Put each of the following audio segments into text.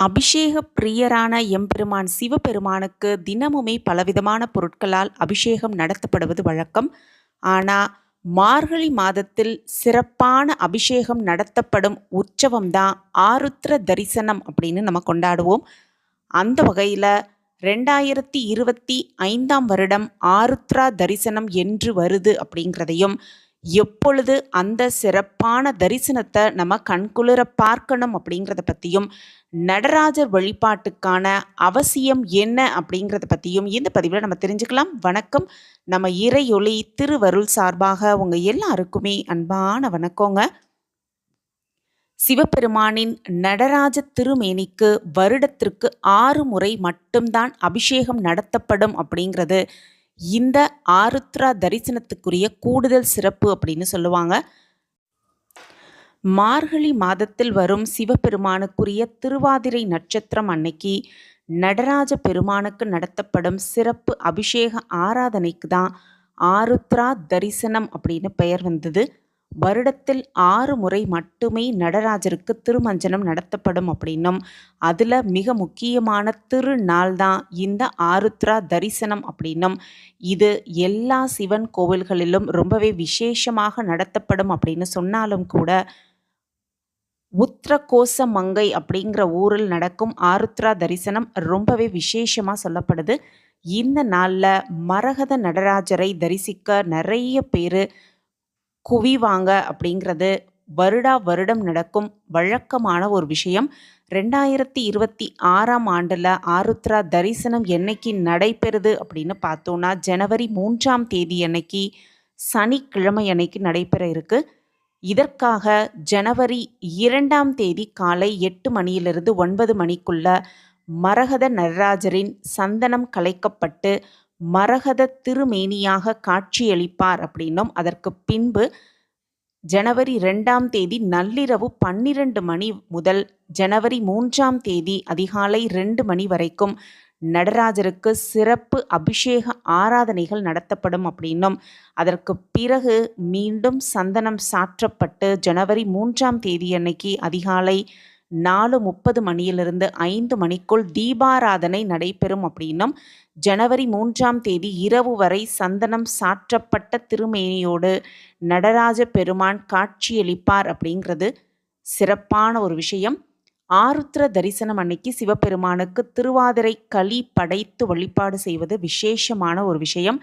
அபிஷேக பிரியரான எம்பெருமான் சிவபெருமானுக்கு தினமுமே பலவிதமான பொருட்களால் அபிஷேகம் நடத்தப்படுவது வழக்கம். ஆனால் மார்கழி மாதத்தில் சிறப்பான அபிஷேகம் நடத்தப்படும் உற்சவம் தான் ஆருத்ர தரிசனம் அப்படின்னு நம்ம கொண்டாடுவோம். அந்த வகையில் ரெண்டாயிரத்தி இருபத்தி ஐந்தாம் வருடம் ஆருத்ரா தரிசனம் என்று வருது அப்படிங்கிறதையும் எப்பொழுது அந்த சிறப்பான தரிசனத்தை நம்ம கண்குளிர பார்க்கணும் அப்படிங்கிறத பற்றியும் நடராஜர் வழிபாட்டுக்கான அவசியம் என்ன அப்படிங்கிறத பற்றியும் இந்த பதிவில் நம்ம தெரிஞ்சுக்கலாம். வணக்கம். நம்ம இறையொளி திருவருள் சார்பாக உங்கள் எல்லாருக்குமே அன்பான வணக்கங்க. சிவபெருமானின் நடராஜ திருமேனிக்கு வருடத்திற்கு ஆறு முறை மட்டும்தான் அபிஷேகம் நடத்தப்படும் அப்படிங்கிறது இந்த ஆருத்ரா தரிசனத்துக்குரிய கூடுதல் சிறப்பு அப்படின்னு சொல்லுவாங்க. மார்கழி மாதத்தில் வரும் சிவபெருமானுக்குரிய திருவாதிரை நட்சத்திரம் அன்னைக்கு நடராஜ பெருமானுக்கு நடத்தப்படும் சிறப்பு அபிஷேக ஆராதனைக்கு தான் ஆருத்ரா தரிசனம் அப்படின்னு பெயர் வந்தது. வருடத்தில் ஆறு முறை மட்டுமே நடராஜருக்கு திருமஞ்சனம் நடத்தப்படும் அப்படின்னும். அதில் மிக முக்கியமான திருநாள் தான் இந்த ஆருத்ரா தரிசனம் அப்படின்னும். இது எல்லா சிவன் கோவில்களிலும் ரொம்பவே விசேஷமாக நடத்தப்படும் அப்படின்னு சொன்னாலும் கூட உத்திரகோச மங்கை அப்படிங்கிற ஊரில் நடக்கும் ஆருத்ரா தரிசனம் ரொம்பவே விசேஷமாக சொல்லப்படுது. இந்த நாளில் மரகத நடராஜரை தரிசிக்க நிறைய பேர் குவிவாங்க அப்படிங்கிறது வருடா வருடம் நடக்கும் வழக்கமான ஒரு விஷயம். ரெண்டாயிரத்தி இருபத்தி ஆறாம் ஆண்டில் ஆருத்ரா தரிசனம் என்னைக்கு நடைபெறுது அப்படின்னு பார்த்தோன்னா ஜனவரி மூன்றாம் தேதி அன்னைக்கு சனிக்கிழமை அன்னைக்கு நடைபெற இருக்குது இதற்காக ஜனவரி இரண்டாம் தேதி காலை எட்டு மணியிலிருந்து ஒன்பது மணிக்குள்ள மரகத நடராஜரின் சந்தனம் கலைக்கப்பட்டு மரகத திருமேனியாக காட்சியளிப்பார் அப்படின்னும் அதற்கு பின்பு ஜனவரி ரெண்டாம் தேதி நள்ளிரவு பன்னிரண்டு மணி முதல் ஜனவரி மூன்றாம் தேதி அதிகாலை ரெண்டு மணி வரைக்கும் நடராஜருக்கு சிறப்பு அபிஷேக ஆராதனைகள் நடத்தப்படும் அப்படின்னும் அதற்கு பிறகு மீண்டும் சந்தனம் சாற்றப்பட்டு ஜனவரி மூன்றாம் தேதி அன்னைக்கு அதிகாலை நாலு முப்பது மணியிலிருந்து ஐந்து மணிக்குள் தீபாராதனை நடைபெறும் அப்படின்னும் ஜனவரி மூன்றாம் தேதி இரவு வரை சந்தனம் சாற்றப்பட்ட திருமேனியோடு நடராஜ பெருமான் காட்சியளிப்பார் அப்படிங்கிறது சிறப்பான ஒரு விஷயம். ஆருத்ர தரிசனம் அன்னைக்கு சிவபெருமானுக்கு திருவாதிரை களி படைத்து வழிபாடு செய்வது விசேஷமான ஒரு விஷயம்.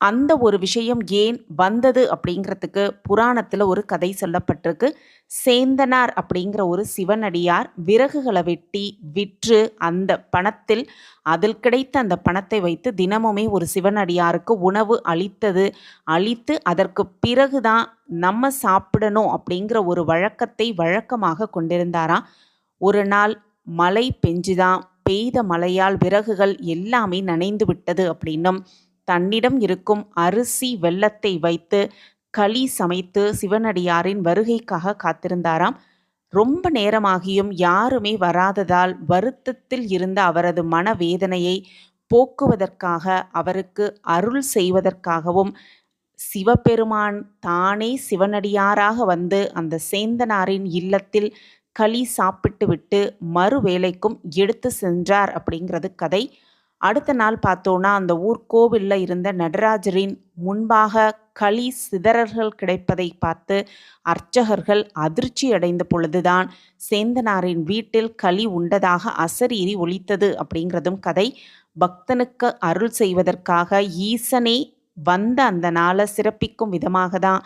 அந்த ஒரு விஷயம் ஏன் வந்தது அப்படிங்கிறதுக்கு புராணத்தில் ஒரு கதை சொல்லப்பட்டிருக்கு. சேந்தனார் அப்படிங்கிற ஒரு சிவனடியார் விறகுகளை வெட்டி விற்று அந்த பணத்தில் அதில் கிடைத்த அந்த பணத்தை வைத்து தினமுமே ஒரு சிவனடியாருக்கு உணவு அளித்தது. அளித்து அதற்கு பிறகுதான் நம்ம சாப்பிடணும் அப்படிங்கிற ஒரு வழக்கத்தை வழக்கமாக கொண்டிருந்தாராம். ஒரு நாள் மழை பெஞ்சுதான் பெய்த மழையால் விறகுகள் எல்லாமே நனைந்து விட்டது அப்படின்னும் தன்னிடம் இருக்கும் அரிசி வெள்ளத்தை வைத்து களி சமைத்து சிவனடியாரின் வருகைக்காக காத்திருந்தாராம். ரொம்ப நேரமாகியும் யாருமே வராததால் வருத்தத்தில் இருந்த அவரது மனவேதனையை போக்குவதற்காக அவருக்கு அருள் செய்வதற்காகவும் சிவபெருமான் தானே சிவனடியாராக வந்து அந்த சேந்தனாரின் இல்லத்தில் களி சாப்பிட்டு விட்டு எடுத்து சென்றார் அப்படிங்கிறது கதை. அடுத்த நாள் பார்த்தோன்னா அந்த ஊர் கோவிலில் இருந்த நடராஜரின் முன்பாக களி சிதறல்கள் கிடைப்பதை பார்த்து அர்ச்சகர்கள் அதிர்ச்சி அடைந்த பொழுதுதான் சேந்தனாரின் வீட்டில் களி உண்டதாக அசரீரி ஒழித்தது அப்படிங்கிறதும் கதை. பக்தனுக்கு அருள் செய்வதற்காக ஈசனே வந்த அந்த நாளை சிறப்பிக்கும் விதமாக தான்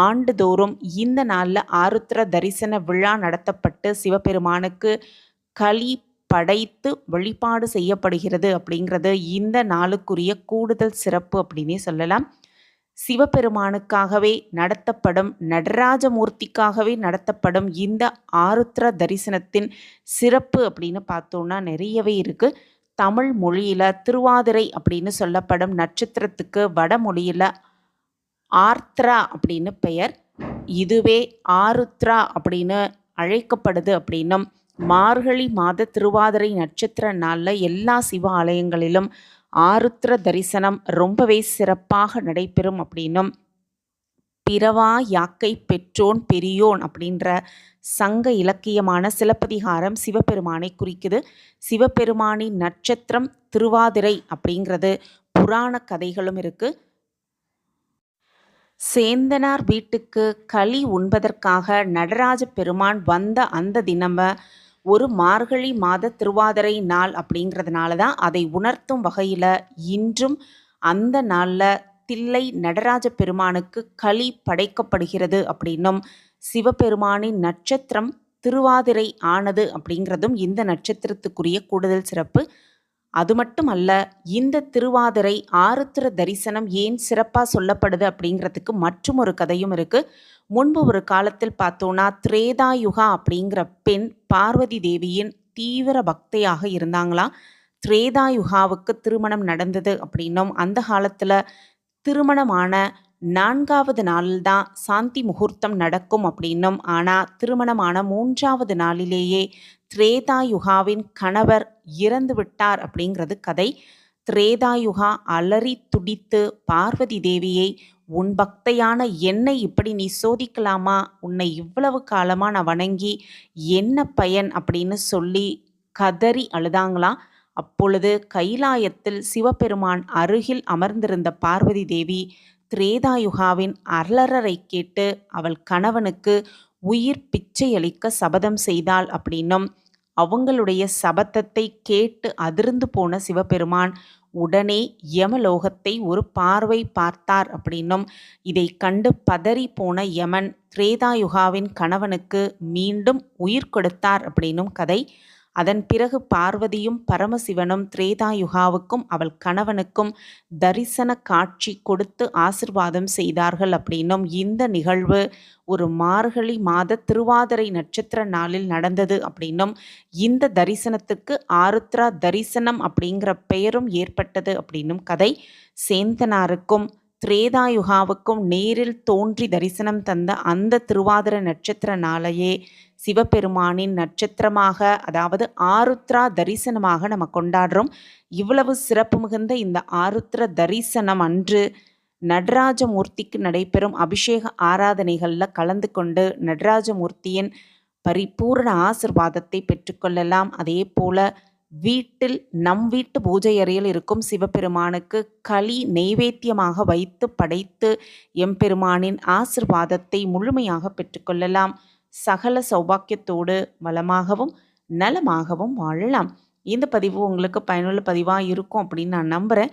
ஆண்டுதோறும் இந்த நாளில் ஆருத்ர தரிசன விழா நடத்தப்பட்டு சிவபெருமானுக்கு களி படைத்து வழிபாடு செய்யப்படுகிறது அப்படிங்கிறது இந்த நாளுக்குரிய கூடுதல் சிறப்பு அப்படின்னே சொல்லலாம். சிவபெருமானுக்காகவே நடத்தப்படும் நடராஜமூர்த்திக்காகவே நடத்தப்படும் இந்த ஆருத்ர தரிசனத்தின் சிறப்பு அப்படின்னு பார்த்தோன்னா நிறையவே இருக்குது தமிழ் மொழியில் திருவாதிரை அப்படின்னு சொல்லப்படும் நட்சத்திரத்துக்கு வடமொழியில் ஆர்த்ரா அப்படின்னு பெயர். இதுவே ஆருத்ரா அப்படின்னு அழைக்கப்படுது அப்படின்னும் மார்கழி மாத திருவாதிரை நட்சத்திர நாளில் எல்லா சிவ ஆலயங்களிலும் ஆருத்ர தரிசனம் ரொம்பவே சிறப்பாக நடைபெறும் அப்படின்னும் பிறவா யாக்கை பெற்றோன் பெரியோன் அப்படின்ற சங்க இலக்கியமான சிலப்பதிகாரம் சிவபெருமானை குறிக்குது. சிவபெருமானின் நட்சத்திரம் திருவாதிரை அப்படிங்கிறது புராண கதைகளும் இருக்கு. சேந்தனார் வீட்டுக்கு களி உண்பதற்காக நடராஜ பெருமான் வந்த அந்த தினம ஒரு மார்கழி மாத திருவாதிரை நாள் அப்படிங்கிறதுனால தான் அதை உணர்த்தும் வகையில் இன்றும் அந்த நாளில் தில்லை நடராஜ பெருமானுக்கு களி படைக்கப்படுகிறது அப்படின்னும் சிவபெருமானின் நட்சத்திரம் திருவாதிரை ஆனது அப்படிங்கிறதும் இந்த நட்சத்திரத்துக்குரிய கூடுதல் சிறப்பு. அது மட்டும் அல்ல இந்த திருவாதிரை ஆருத்திர தரிசனம் ஏன் சிறப்பாக சொல்லப்படுது அப்படிங்கிறதுக்கு மற்றும் ஒரு கதையும் இருக்குது முன்பு ஒரு காலத்தில் பார்த்தோன்னா திரேதாயுகா அப்படிங்கிற பெண் பார்வதி தேவியின் தீவிர பக்தையாக இருந்தாங்களாம் திரேதாயுகாவுக்கு திருமணம் நடந்தது அப்படின்னும் அந்த காலத்தில் திருமணமான நான்காவது நாளில் தான் சாந்தி முகூர்த்தம் நடக்கும் அப்படின்னும். ஆனால் திருமணமான மூன்றாவது நாளிலேயே திரேதாயுகாவின் கணவர் இறந்து விட்டார் அப்படிங்கிறது கதை. திரேதாயுகா அலறி துடித்து பார்வதி தேவியை உன் பக்தையான என்னை இப்படி நீ சோதிக்கலாமா? உன்னை இவ்வளவு காலமாக நான் வணங்கி என்ன பயன் அப்படின்னு சொல்லி கதறி அழுதாங்களாம் அப்பொழுது கைலாயத்தில் சிவபெருமான் அருகில் அமர்ந்திருந்த பார்வதி தேவி திரேதாயுகாவின் அலறரை கேட்டு அவள் கணவனுக்கு உயிர் பிச்சை அளிக்க சபதம் செய்தாள். அப்படின்னும் அவங்களுடைய சபதத்தை கேட்டு அதிர்ந்து போன சிவபெருமான் உடனே யமலோகத்தை ஒரு பார்வை பார்த்தார் அப்படின்னும் இதை கண்டு பதறி போன யமன் திரேதாயுகாவின் கணவனுக்கு மீண்டும் உயிர் கொடுத்தார் அப்படின்னும் கதை அதன் பிறகு பார்வதியும் பரமசிவனும் திரேதாயுகாவுக்கும் அவள் கணவனுக்கும் தரிசன காட்சி கொடுத்து ஆசிர்வாதம் செய்தார்கள் அப்படின்னும் இந்த நிகழ்வு ஒரு மார்கழி மாத திருவாதிரை நட்சத்திர நாளில் நடந்தது அப்படின்னும் இந்த தரிசனத்துக்கு ஆருத்ரா தரிசனம் அப்படிங்கிற பெயரும் ஏற்பட்டது அப்படின்னும் கதை சேந்தனாருக்கும் திரேதாயுகாவுக்கும் நேரில் தோன்றி தரிசனம் தந்த அந்த திருவாதிர நட்சத்திர நாளையே சிவபெருமானின் நட்சத்திரமாக அதாவது ஆருத்ரா தரிசனமாக நம்ம கொண்டாடுறோம். இவ்வளவு சிறப்பு மிகுந்த இந்த ஆருத்ர தரிசனம் அன்று நடராஜமூர்த்திக்கு நடைபெறும் அபிஷேக ஆராதனைகளில் கலந்து கொண்டு நடராஜமூர்த்தியின் பரிபூர்ண ஆசிர்வாதத்தை பெற்றுக்கொள்ளலாம் அதே போல வீட்டில் நம் வீட்டு பூஜை அறையில் இருக்கும் சிவபெருமானுக்கு களி நெய்வேத்தியமாக வைத்து படைத்து எம்பெருமானின் ஆசிர்வாதத்தை முழுமையாக பெற்றுக்கொள்ளலாம். சகல சௌபாக்கியத்தோடு வளமாகவும் நலமாகவும் வாழலாம். இந்த பதிவு உங்களுக்கு பயனுள்ள பதிவாக இருக்கும் அப்படின்னு நான் நம்புகிறேன்